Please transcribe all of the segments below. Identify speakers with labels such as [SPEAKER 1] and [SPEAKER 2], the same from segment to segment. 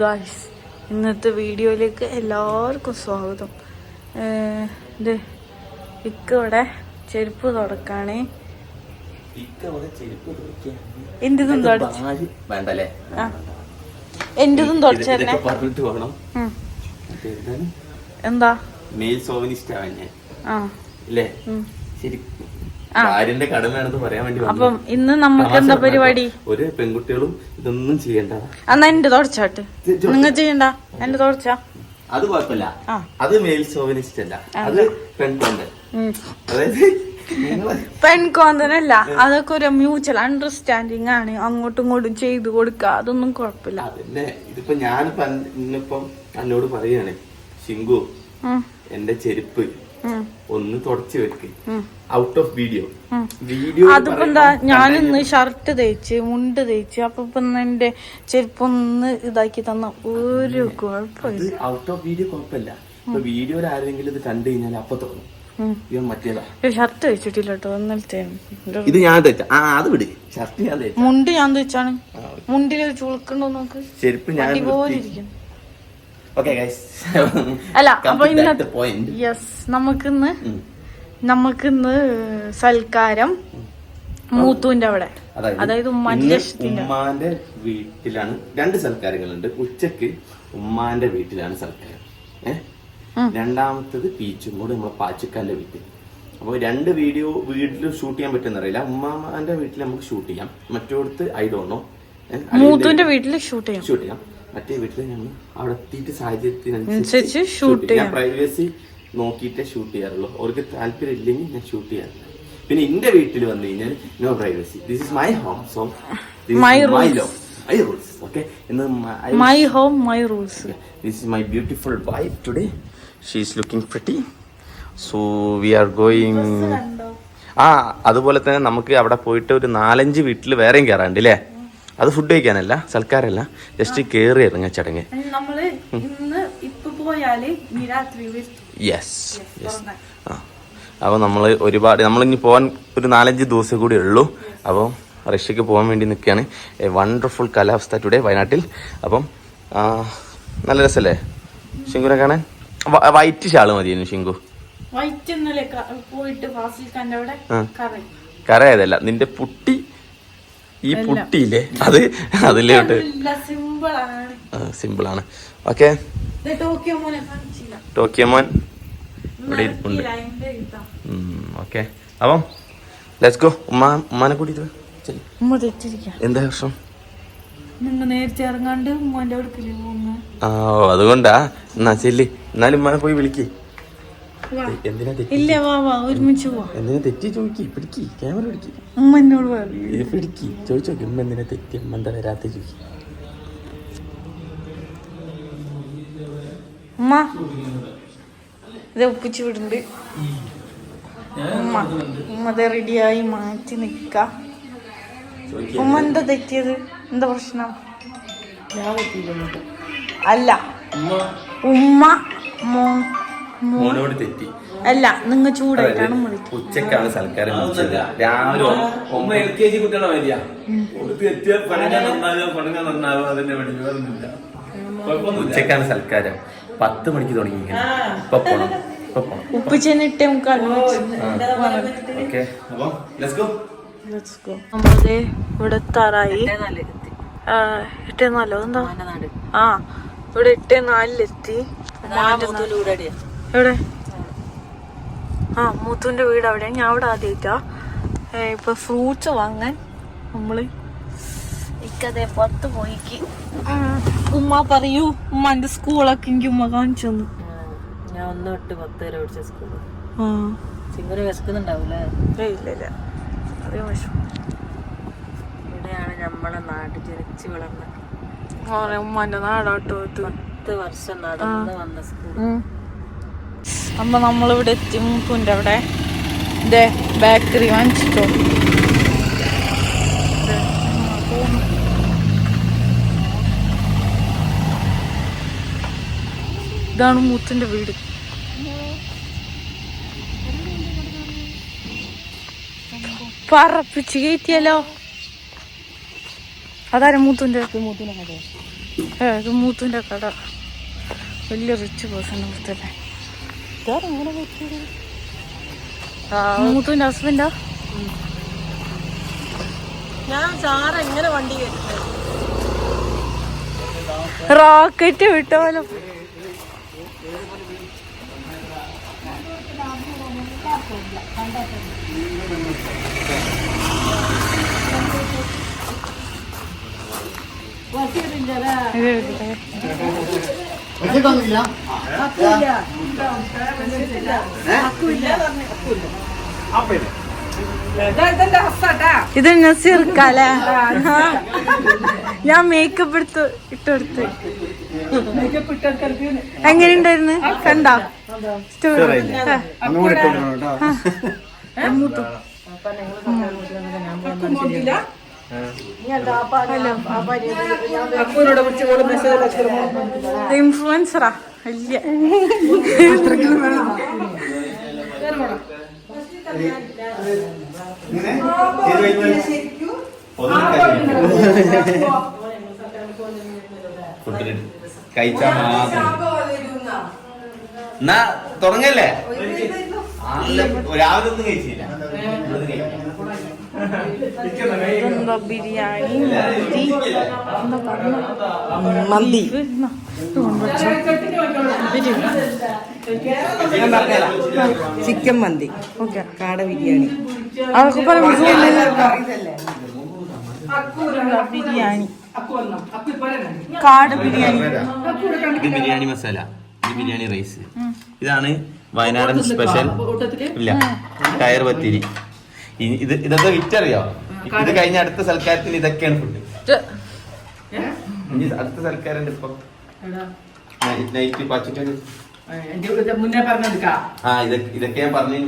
[SPEAKER 1] Guys ഇന്നത്തെ വീഡിയോയിലേക്ക് എല്ലാവർക്കും സ്വാഗതം. ഇത് ഇക്കോടെ ചെരുപ്പ് തുടക്കാണേ. എന്റതും എന്റതും
[SPEAKER 2] പോകണം.
[SPEAKER 1] എന്താ?
[SPEAKER 2] മെയിൽ സോവനിസ്റ്റ്
[SPEAKER 1] ആ.
[SPEAKER 2] ശരി. ഭാര്യന്റെ കടമയാണെന്ന് പറയാൻ വേണ്ടി.
[SPEAKER 1] അപ്പം ഇന്ന് നമുക്ക് എന്താ പരിപാടി?
[SPEAKER 2] ഒരു പെൺകുട്ടികളും ഇതൊന്നും ചെയ്യണ്ട.
[SPEAKER 1] എന്നാ എന്റെ തുടച്ചാട്ട് നിങ്ങൾ ചെയ്യണ്ട. എന്റെ തുടച്ച
[SPEAKER 2] അത് കുഴപ്പമില്ല. അത് മെയിൽ സോവനിസ്റ്റ് അല്ല. അത് പെൺകൊണ്ട് അതായത്
[SPEAKER 1] പെൺകോന്തനല്ല. അതൊക്കെ ഒരു മ്യൂച്വൽ അണ്ടർസ്റ്റാൻഡിങ് ആണ്. അങ്ങോട്ടും ഇങ്ങോട്ടും ചെയ്തു കൊടുക്കുക അതൊന്നും കുഴപ്പമില്ല.
[SPEAKER 2] അതന്നെ ഇതിപ്പോ ഞാനിപ്പോ ഇന്നിപ്പം എന്നോട് പറയാണ് ശിങ്കു എന്റെ ചെരുപ്പ് ഒന്ന് തുടച്ചു വെക്ക്. ഔട്ട് ഓഫ് വീഡിയോ വീഡിയോ
[SPEAKER 1] അതിപ്പോ എന്താ ഞാനിന്ന് ഷർട്ട് തേച്ച് മുണ്ട് തേച്ച് അപ്പൊ ഇന്ന് എന്റെ ചെരുപ്പൊന്ന് ഇതാക്കി തന്ന ഒരു കുഴപ്പമില്ല.
[SPEAKER 2] ഔട്ട് ഓഫ് വീഡിയോ കുഴപ്പമില്ല. വീഡിയോ വീഡിയോയിൽ ആരെങ്കിലും ഇത് കണ്ടു കഴിഞ്ഞാൽ അപ്പൊ തോന്നും
[SPEAKER 1] ഷർട്ട് വെച്ചിട്ടില്ല കേട്ടോ ഇന്നലത്തെ.
[SPEAKER 2] ഇത് ഞാൻ ആ അത് വിട്. ഷർട്ട് ഞാൻ
[SPEAKER 1] മുണ്ട് ഞാൻ തേച്ചാണ്. മുണ്ടിൽ ചുളുക്കണ്ടോ നോക്ക്?
[SPEAKER 2] ചെരുപ്പ് ഞാൻ
[SPEAKER 1] അടിപോലെ ഇരിക്കും
[SPEAKER 2] ഓക്കെ ഗൈസ്
[SPEAKER 1] അല്ല അപ്പൊ ഇന്നത്തെ യെസ് നമുക്കിന്ന് നമുക്കിന്ന് സൽക്കാരം മൂത്തുവിന്റെ അവിടെ. അതായത് ഉമ്മാന്റെ
[SPEAKER 2] ഉമ്മാന്റെ വീട്ടിലാണ് രണ്ട് സൽക്കാരങ്ങളുണ്ട് ഉച്ചയ്ക്ക് ഉമ്മാന്റെ വീട്ടിലാണ് സൽക്കാരം. രണ്ടാമത്തത് പീച്ചും കൂടെ നമ്മളെ പാച്ചുക്കാന്റെ വീട്ടിൽ. അപ്പോൾ രണ്ട് വീഡിയോ വീട്ടിൽ ഷൂട്ട് ചെയ്യാൻ പറ്റുന്ന അറിയില്ല. ഉമ്മാന്റെ വീട്ടിൽ നമുക്ക് ഷൂട്ട് ചെയ്യാം. മറ്റോടത്ത് ഐ ഡോണ്ട് നോ.
[SPEAKER 1] മൂത്തുവിന്റെ വീട്ടിൽ ഷൂട്ട് ചെയ്യാം.
[SPEAKER 2] ഷൂട്ട് ചെയ്യാം. മറ്റേ വീട്ടിൽ ഞങ്ങൾ അവിടെ എത്തിയിട്ട് സാഹചര്യത്തിനനുസരിച്ച് ഷൂട്ട് ചെയ്യാം. ഞാൻ പ്രൈവസി നോക്കിയിട്ടേ ഷൂട്ട് ചെയ്യാറുള്ളൂ. അവർക്ക് താല്പര്യം ഇല്ലെങ്കിൽ ഞാൻ ഷൂട്ട് ചെയ്യാറില്ല. പിന്നെ എന്റെ വീട്ടിൽ വന്നു കഴിഞ്ഞാൽ no privacy this is my home so my. Law my rules okay എന്ന്
[SPEAKER 1] my home my rules
[SPEAKER 2] this is my beautiful wife today she is looking pretty so we are going ആ അതുപോലെ തന്നെ നമുക്ക് അവിടെ പോയിട്ട് ഒരു നാലഞ്ച് വീട്ടിൽ വേറെയും കയറാണ്ട് അല്ലേ അത് ഫുഡ് കഴിക്കാനല്ല സൽക്കാരല്ല. ജസ്റ്റ് കയറി ഇറങ്ങ ചടങ്ങ്. യെസ് യെസ് ആ. അപ്പോൾ നമ്മൾ ഒരുപാട് നമ്മളിനി പോകാൻ ഒരു നാലഞ്ച് ദിവസം കൂടി ഉള്ളൂ. അപ്പോൾ റഷ്യക്ക് പോകാൻ വേണ്ടി നിൽക്കുകയാണ് എ വണ്ടർഫുൾ കാലാവസ്ഥ ടുഡേ വയനാട്ടിൽ. അപ്പം നല്ല രസല്ലേ? ശിങ്കുനെ കാണാൻ? വൈറ്റ് ഷാൾ മതിയായിരുന്നു ശിങ്കു.
[SPEAKER 1] കറി.
[SPEAKER 2] നിന്റെ പുട്ടി ഈ പുട്ടിയില്ലേ? അത് അതിലോട്ട്
[SPEAKER 1] സിമ്പിൾ ആണ്
[SPEAKER 2] സിമ്പിളാണ്. ഓക്കെ. ടോക്കിയമോൻ ഇവിടെ ഇരിപ്പുണ്ട്. ഓക്കെ. അപ്പം ലെറ്റ്സ് ഗോ ഉമ്മ ഉമ്മാനെ
[SPEAKER 1] കൂട്ടിട്ട്
[SPEAKER 2] എന്താ പ്രശ്നം? ആ അതുകൊണ്ടാ. എന്നാ ചെല്ലി. എന്നാലും ഉമ്മാനെ പോയി വിളിക്കേ.
[SPEAKER 1] ഇല്ല വാ വാ ഒരുമിച്ച് പോവാ.
[SPEAKER 2] എന്തിനാ തെറ്റി ചോദിക്കി? പിടിക്ക് ക്യാമറ പിടിക്ക്.
[SPEAKER 1] ഉമ്മ എന്നോട്
[SPEAKER 2] ഉമ്മ എന്തിനാ തെറ്റി? ഉമ്മ എന്താ വരാത്ത ചോദിക്കി.
[SPEAKER 1] ഉമ്മ. ഇത് ഒപ്പിച്ച് വിടുന്നുണ്ട്. ഉമ്മ. ഉമ്മ ഇത് റെഡിയായി മാറ്റി നിക്ക. ഉമ്മ എന്താ? തെറ്റിയത്? എന്താ പ്രശ്നം? അല്ല. ഉമ്മ. മോ
[SPEAKER 2] മോനോട് തെറ്റി.
[SPEAKER 1] അല്ല നിങ്ങൾ ചൂടായിട്ടാണ്
[SPEAKER 2] ഉച്ചക്കാണ് സൽക്കാരം വിളിച്ചത്. രാവിലെ
[SPEAKER 3] എൽ കെ ജി കുട്ടികളെ തെറ്റിയ നന്നാകുക നന്നാകുക അതിന്റെ കുഴപ്പമൊന്നുമില്ല.
[SPEAKER 2] ഉച്ചക്കാണ് സൽക്കാരം. പത്ത് മണിക്ക് തുടങ്ങി ഇപ്പൊ പോണം. ഇപ്പൊ പോണം.
[SPEAKER 1] ഉപ്പിച്ചെന്നെ ഇട്ടേ മുക്കാൽ
[SPEAKER 2] ഓക്കെ. അപ്പം ലെറ്റ്സ് ഗോ
[SPEAKER 1] നമ്മളത് ഇവിടെ എത്താറായി ആ, എട്ടേ നാലോ? എന്താ ആ ഇവിടെ എട്ടേ നാലിലെത്തി. എവിടെ? ആ മൂത്തുവിന്റെ വീട് അവിടെയാണ് ഞാൻ അവിടെ ആദ്യമായിട്ടാ ഇപ്പൊ ഫ്രൂട്ട്സ് വാങ്ങാൻ നമ്മൾ ഇക്കതേ പുറത്ത് പോയിക്ക്. ഉമ്മ പറയൂ ഉമ്മ എന്റെ സ്കൂളൊക്കെ എനിക്ക് ഉമ്മ കാണിച്ചു തന്നു.
[SPEAKER 4] ഞാൻ ഒന്ന് തൊട്ട് പത്ത് വരെ പഠിച്ച
[SPEAKER 1] സ്കൂൾ
[SPEAKER 4] ചിങ്ങര് വിശക്കുന്നുണ്ടാവൂലേ
[SPEAKER 1] ഇല്ല ഇല്ല. വിഷമം.
[SPEAKER 4] ഇവിടെയാണ് നമ്മളെ നാട് ജനിച്ചു
[SPEAKER 1] വളർന്നത്. ഉമ്മാന്റെ നാടാട്ടോ
[SPEAKER 4] പത്ത് വർഷം നടന്ന് വന്ന സ്കൂൾ
[SPEAKER 1] അപ്പൊ നമ്മളിവിടെ എത്തി മൂപ്പുന്റെ അവിടെ. ഇതേ ബേക്കറി വാങ്ങിച്ചിട്ടോ. ഇതാണ് മൂത്തിന്റെ വീട്. പറപ്പിച്ച് കയറ്റിയല്ലോ. അതാരാ കട ഏ, ഇത് മൂത്തുന്റെ കട. വലിയ റിച്ച് പേഴ്സൺ മൂത്തല്ലേ. മൂത്തുന്റെ ഹസ്ബൻഡാ
[SPEAKER 4] ഞാൻ സാറ് എങ്ങനെ വണ്ടി
[SPEAKER 1] റോക്കറ്റ് വിട്ട പോലെ ഇത് എടുക്കട്ടെ. ഇത് നസീർക്കല ഞാൻ മേക്കപ്പ് എടുത്ത് ഇട്ടെടുത്ത് എങ്ങനെയുണ്ടായിരുന്നു? കണ്ടോ? ഇഷ്ടപ്പെട്ടു? ആ. മൂത്തു. ഇൻഫ്ലുവൻസറാ വലിയ
[SPEAKER 2] കഴിച്ചാ മാത്രം എന്നാ തുടങ്ങല്ലേ രാവിലെ ഒന്നും കഴിച്ചില്ല.
[SPEAKER 1] ഇതെന്താ ബിരിയാണി? മന്തി? എന്താ പറഞ്ഞ
[SPEAKER 4] മന്തി ചിക്കൻ മന്തി.
[SPEAKER 1] ഓക്കെ.
[SPEAKER 4] കാട ബിരിയാണി.
[SPEAKER 1] അതൊക്കെ പറയുമ്പോൾ ബിരിയാണി. കാട് ബിരിയാണി.
[SPEAKER 2] ബിരിയാണി മസാല. ബിരിയാണി റൈസ്. ഇതാണ് വയനാടൻ സ്പെഷ്യൽ. ഇല്ല. ടയർ പത്തിരി. ഇത് ഇതൊക്കെ വിറ്ററിയോ ഇത് കഴിഞ്ഞ അടുത്ത സൽക്കാരത്തിന് ഇതൊക്കെയാണ് ഫുഡ് ഇനി അടുത്ത സൽക്കാരുണ്ട് ഇപ്പൊ. നൈറ്റ് പച്ചിട്ട്
[SPEAKER 4] മുന്നേ പറഞ്ഞെടുക്കാം
[SPEAKER 2] ആ ഇതൊക്കെ ഇതൊക്കെ ഞാൻ പറഞ്ഞു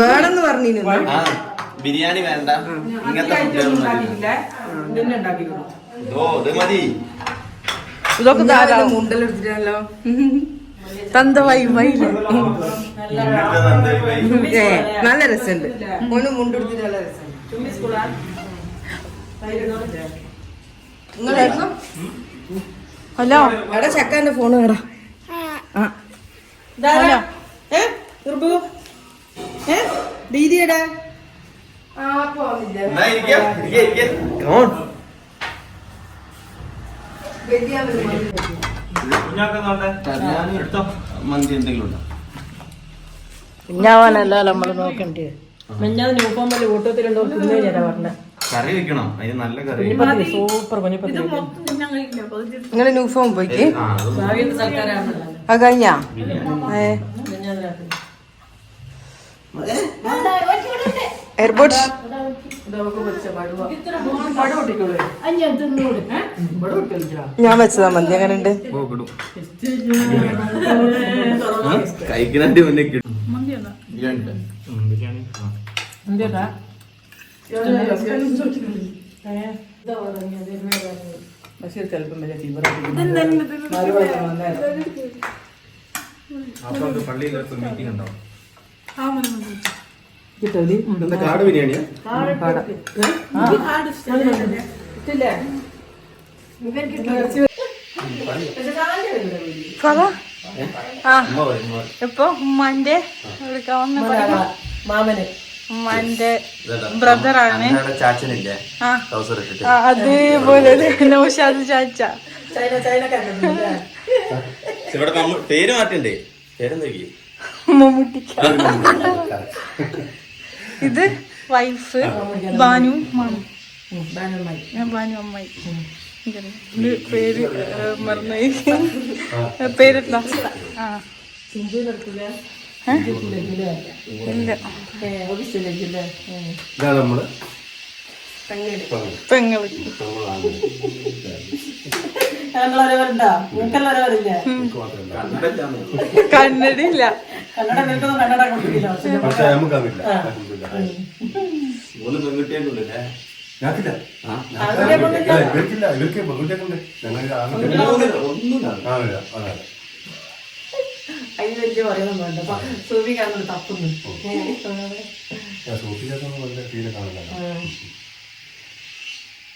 [SPEAKER 4] വേണമെന്ന് പറഞ്ഞു
[SPEAKER 2] ആ ബിരിയാണി വേണ്ട. ഇങ്ങനത്തെ
[SPEAKER 1] ഇതൊക്കെ ധാരാളം
[SPEAKER 4] മുണ്ടലെടുത്തിട്ടല്ലോ
[SPEAKER 1] തന്തവായി.
[SPEAKER 4] ഏ നല്ല രസമുണ്ട്. ഒന്ന് മുണ്ടെടുത്തിട്ട് നല്ല രസമുണ്ട്. നിങ്ങളായിരുന്നു?
[SPEAKER 1] ഹലോ.
[SPEAKER 4] എടാ ചക്കാന്റെ ഫോണ് കേടാ
[SPEAKER 1] ഹലോ.
[SPEAKER 4] ഏ ഉറുബു ഏ ദീദിയുടെ. ആ
[SPEAKER 2] മന്തി എന്തെങ്കിലും ഉണ്ടോ?
[SPEAKER 4] കുഞ്ഞാവാനല്ലോ നമ്മൾ നോക്കണ്ടേ മെഞ്ഞാത് ന്യൂഫോമിൽ ഊട്ടത്തിലുണ്ടോ തിന്നേ ചേരാ പറഞ്ഞ.
[SPEAKER 2] കറി വെക്കണം? അതിന് നല്ല കറി
[SPEAKER 4] സൂപ്പർ കുഞ്ഞിപ്പത്തി
[SPEAKER 5] നിങ്ങൾ ന്യൂ ഫോം പോയിക്ക്
[SPEAKER 2] അത്
[SPEAKER 5] കഴിഞ്ഞാ? ഏ? എയർപോർട്സ് ഞാൻ വെച്ചതാ മന്തി അങ്ങനെ ഉണ്ട്
[SPEAKER 2] കഴിക്കണാണ്ട് മുന്നേ കിട്ടും ബിരിയാണി ഉണ്ട്. ഉം, ബിരിയാണി ആ.
[SPEAKER 4] എന്തിട്ടാ ബഷീർ ചിലപ്പം വരെ കിട്ടൂലി
[SPEAKER 2] കാട് ബിരിയാണിയാ?
[SPEAKER 1] പറ ആ. ഇപ്പൊ ഉമ്മാന്റെ
[SPEAKER 4] മാമന്.
[SPEAKER 1] ഉമ്മാന്റെ ബ്രദറാണ്. അതേപോലെ നൗഷാദ് ചാച്ച.
[SPEAKER 2] ഇവിടെ പേര് മാറ്റണ്ടേ? പേരെന്താ
[SPEAKER 1] മമ്മൂട്ടിക്ക്. ഇത് വൈഫ് ബാനു മാമു. ഞാൻ ബാനു അമ്മായി. പേര് മറന്നായി പേരെന്താ? ആ.
[SPEAKER 4] പെങ്ങൾ.
[SPEAKER 1] കന്നഡില്ല
[SPEAKER 4] കന്നഡ നിൽക്കുന്ന കന്നഡ കൊടുക്കില്ല പക്ഷെ
[SPEAKER 2] മൂന്ന് പെൺകുട്ടിയൊക്കെ
[SPEAKER 6] ഞാക്കില്ല.
[SPEAKER 2] ആ
[SPEAKER 6] ഇല്ല, ഇവർക്കില്ല ഇവർക്ക് പെൺകുട്ടിയൊക്കെ ഉണ്ട് ഞങ്ങൾ ആൺകുട്ടികൾ
[SPEAKER 2] ഒന്നും
[SPEAKER 6] ആണില്ല അതെ
[SPEAKER 4] അതിന് വലിയ പറയുന്നത് വേണ്ട. അപ്പൊ സൂഫി കാണുന്നത് തപ്പുന്നു.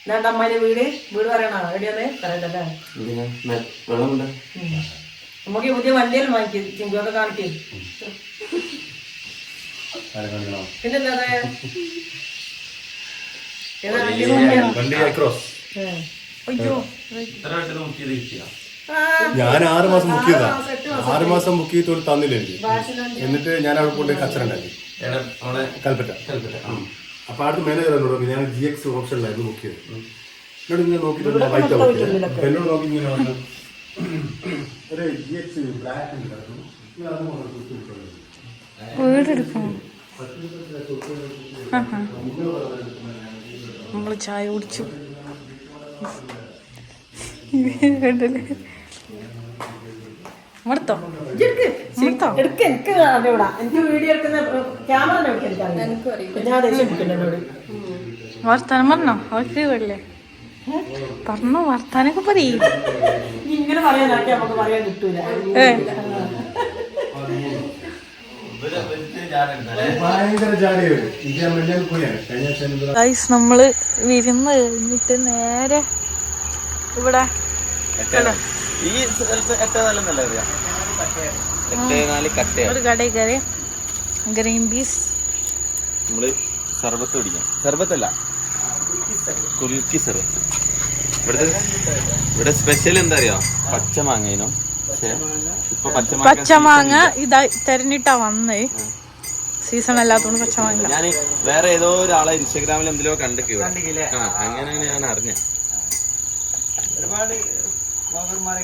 [SPEAKER 6] ഞാൻ
[SPEAKER 4] അമ്മാന്റെ വീട്. വീട് പറയണോ എവിടെയാണ് പറയണ്ടല്ലേ?
[SPEAKER 2] വെള്ളമുണ്ട്.
[SPEAKER 4] നമുക്ക് പുതിയ വണ്ടിയെല്ലാം വാങ്ങിക്ക് ചിങ്കുവൊക്കെ കാണിക്കേ. പിന്നെന്താ?
[SPEAKER 6] ഞാൻ ആറ് മാസം ബുക്ക് ചെയ്താ. ആറ് മാസം ബുക്ക് ചെയ്ത് ഒരു തന്നില്ല എനിക്ക്. എന്നിട്ട് ഞാൻ അവിടെ കൊണ്ട് കച്ചറ ഉണ്ടാക്കി.
[SPEAKER 2] എടാ, അവിടെ?
[SPEAKER 6] കൽപ്പറ്റ. അപ്പൊ അടുത്ത് മാനേജർ എന്നോട് ഞാൻ ജി എക്സ് ഓപ്ഷനിലായിരുന്നു ബുക്ക് ചെയ്തത്. എന്നോട് ഇങ്ങനെ നോക്കിയിട്ടുണ്ട് വൈറ്റ് എന്നോട് നോക്കി ഇങ്ങനെ ഒരു ജി ബ്ലാക്ക് അത്
[SPEAKER 1] നമ്മൾ ചായ കുടിച്ചു. കണ്ടല്ലേ? മടുത്തോ മടുത്തോ
[SPEAKER 4] എടുക്ക്. എനിക്ക് എനിക്ക് വീഡിയോ എടുക്കുന്ന ക്യാമറ
[SPEAKER 1] വർത്താനം പറഞ്ഞോ? അവർക്ക് വീടല്ലേ പറഞ്ഞോ വർത്താനൊക്കെ പറയ്.
[SPEAKER 4] ഇങ്ങനെ പറയാനാക്കി നമുക്ക് പറയാൻ കിട്ടൂല.
[SPEAKER 1] ഗൈസ് നമ്മൾ വിരുന്ന് കഴിഞ്ഞിട്ട് നേരെ ഇവിടെ
[SPEAKER 2] ഈ
[SPEAKER 1] ഒരു കടയിൽ കയറി. ഗ്രീൻ പീസ്
[SPEAKER 2] നമ്മൾ സർബത്ത് കുടിക്കാം സർബത്തല്ല. കുലുക്കി ഇവിടുത്തെ ഇവിടെ സ്പെഷ്യൽ എന്താ അറിയോ പച്ച മാങ്ങേനോ പച്ചമാങ്ങ
[SPEAKER 1] ഇതായി ഇതാ തെരഞ്ഞിട്ടാ വന്നേ. സീസൺ അല്ലാത്തോണ്ട് പച്ചമാങ്ങ
[SPEAKER 2] ഞാൻ വേറെ ഏതോ ഒരാളെ ഇൻസ്റ്റാഗ്രാമിൽ എന്തെങ്കിലും കണ്ടിട്ട് അങ്ങനെയാണ് ഞാൻ അറിഞ്ഞ.
[SPEAKER 7] ഒരുപാട്
[SPEAKER 2] ബ്ലോഗർമാരെ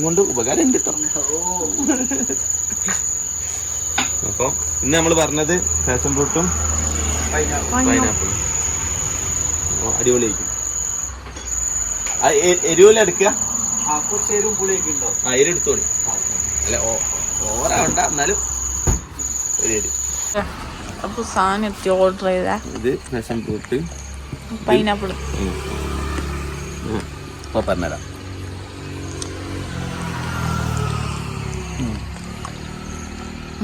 [SPEAKER 2] കൊണ്ട് ഉപകാരം ഉണ്ട് കേട്ടോ അപ്പൊ ഇന്ന് നമ്മൾ പറഞ്ഞത് ഫാഷൻ ഫ്രൂട്ടും പൈനാപ്പിളും. അടിപൊളിയായിരിക്കും. എരിവിലെടുക്കുക
[SPEAKER 7] ആ
[SPEAKER 2] എരി എടുത്തോളി. അല്ല ഓവറാവണ്ട എന്നാലും ഒരു എരി.
[SPEAKER 1] അപ്പൊ സാധനം എത്തി ഓർഡർ ചെയ്ത.
[SPEAKER 2] ഇത് ഫാഷൻ ഫ്രൂട്ട്.
[SPEAKER 1] പൈനാപ്പിൾ
[SPEAKER 2] ഇപ്പൊ പറഞ്ഞുതരാം.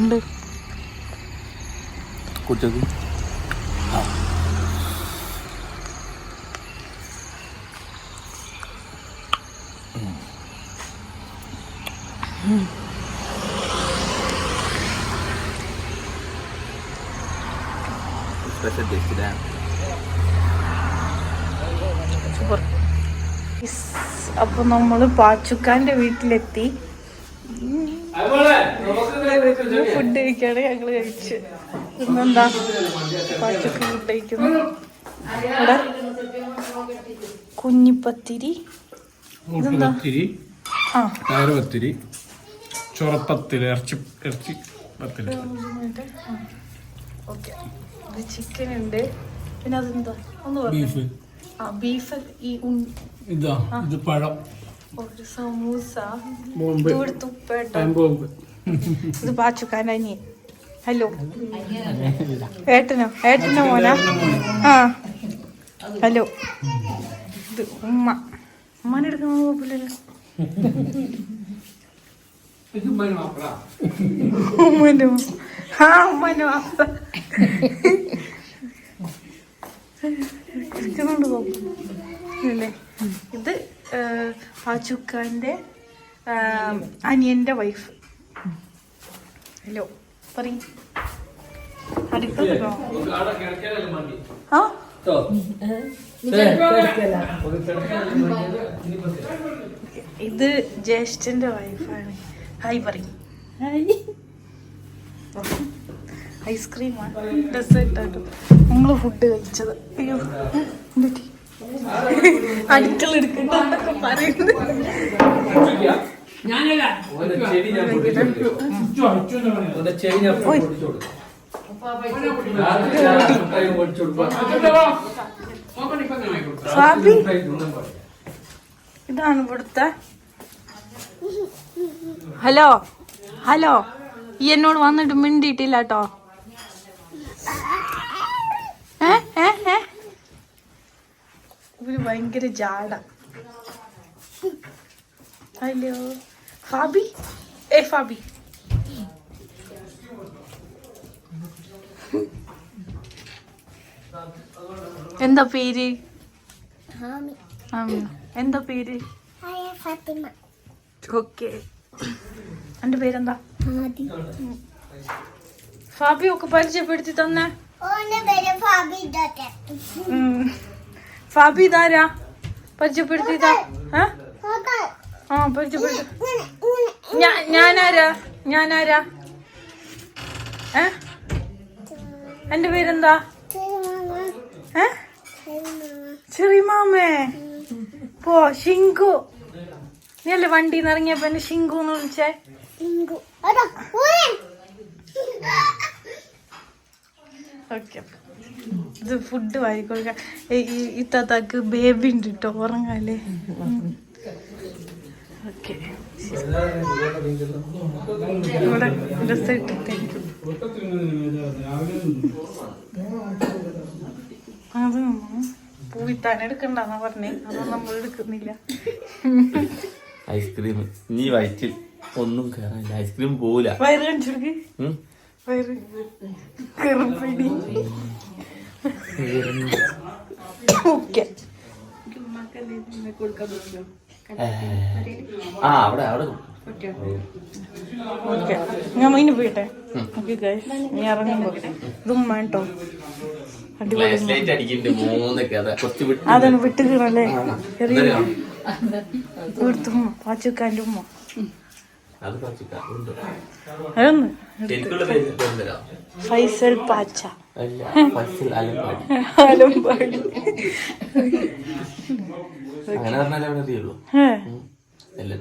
[SPEAKER 1] ഉണ്ട്.
[SPEAKER 2] കുട്ടിക്ക് സ്പെഷ്യൽ
[SPEAKER 1] അപ്പൊ നമ്മൾ പാച്ചുക്കാന്റെ വീട്ടിലെത്തി. ഫുഡ് കഴിക്കാണ് ഞങ്ങൾ കഴിച്ച് ഇന്നെന്താ? പാച്ചുക്ക ഫുഡ് കഴിക്കുന്നു. ഇവിടെ കുഞ്ഞിപ്പത്തിരി.
[SPEAKER 3] പത്തിരി പയറ് പത്തിരി ചൊറപ്പത്തിൽ ഇറച്ചി ഇറച്ചി പത്തിൽ.
[SPEAKER 1] ഓക്കെ. ചിക്കൻ ഉണ്ട്. പിന്നെ അതെന്താ? ഒന്ന്
[SPEAKER 3] ബീഫ്.
[SPEAKER 1] ആ ബീഫ് ഈ
[SPEAKER 3] ഇതാ ഇത് പഴം.
[SPEAKER 1] ഒരു സമൂസ. ഇത് പാച്ചുക്കാന്റെ അനിയൻ. ഹലോ ഏട്ടനോ? ഏട്ടനോ മോനാ? ആ. ഹലോ ഇത് ഉമ്മ. ഉമ്മാനെ എടുക്കുന്ന കുഴപ്പമില്ലല്ലോ. ഉമ്മന്റെ ഉമ്മ. ആ ഉമ്മന്റെ മാപ്പ ഇരിക്കുന്നുണ്ട് കുഴപ്പമില്ലേ ഇത് പാച്ചുക്കാന്റെ അനിയന്റെ വൈഫ് ഹലോ ആ? ഇത് ജ്യേഷ്ഠന്റെ വൈഫാണ് ഹായ് പറയും ഐസ്ക്രീമാണ് ഡെസേർട്ടാട്ടോ ഞങ്ങൾ ഫുഡ് കഴിച്ചത്. അയ്യോ. എന്തുപറ്റി അടുക്കള എടുക്കണ്ടൊക്കെ പറയുന്നത് ഓയ്. സ്വാമി. ഇതാണ് ഇവിടുത്തെ. ഹലോ. ഹലോ. ഈ എന്നോട് വന്നിട്ട് മിണ്ടിയിട്ടില്ല കേട്ടോ. ഏ ഏ ഏ. ഇവർ ഭയങ്കര ജാട. ഹലോ. ഫാബി ഏ ഫാബി എന്താ പേര്. എന്താ പേര്? ഓക്കെ. എന്റെ പേരെന്താ? ഫാബി ഒക്കെ പരിചയപ്പെടുത്തി തന്നെ. ഫാബി ഇതാരാ? പരിചയപ്പെടുത്തി? ആ പരിചയപ്പെടുത്തി. ഞാനാരാ? ഞാനാരാ? ഏ? എന്റെ പേരെന്താ? ഏ? ചെറിയ മാമേ പോ ഷിങ്കു നീ അല്ലേ വണ്ടിയിൽ നിന്ന് ഇറങ്ങിയപ്പോ എന്നെ ഷിങ്കു എന്ന് വിളിച്ചേ ഓക്കെ. ഇത് ഫുഡ് വാരി കൊടുക്കാം ഇത്താത്താക്ക് ബേബി ഉണ്ട് കേട്ടോ ഉറങ്ങാല്ലേ? ഓക്കെ. ഇവിടെ ഡ്രസ് ഇട്ടിട്ടേ അത് തന്നെ എടുക്കണ്ടെന്നാ പറഞ്ഞേ. അതൊന്നും നമ്മൾ എടുക്കുന്നില്ല.
[SPEAKER 2] ഐസ്ക്രീം നീ വയറ്റിൽ ഒന്നും കയറാനില്ല ഐസ്ക്രീം പോവില്ല.
[SPEAKER 1] വയറ് കാണിച്ചെടുക്ക്.
[SPEAKER 2] ഉം.
[SPEAKER 1] വയറ്. കറുപ്പിടി. ഓക്കെ.
[SPEAKER 2] ആ അവിടെ അവിടെ
[SPEAKER 1] ഓക്കെ. ഞാൻ ഇനി പോയിട്ടെ ഓക്കെ ഗൈസ് ഞാൻ ഇറങ്ങുമ്പോ ഇതും കേട്ടോ അടിപൊളി
[SPEAKER 2] ഫ്ലാഷ് ലൈറ്റ് അടിക്കുന്നുണ്ട് മൂന്നൊക്കെ അതാ കുറച്ച് വിട്ട്
[SPEAKER 1] അതാണ് വിട്ടുകീറല്ലേ ചെറിയ ഇവിടുത്തെ ഉമ്മ പാച്ചുക്കാന്റെ ഉമ്മ. ഫൈസൽ പാച്ച.
[SPEAKER 2] അല്ല ഫസിൽ അലമ്പാടി അങ്ങനെ പറഞ്ഞാലേ അവിടെ അറിയുള്ളൂ അല്ല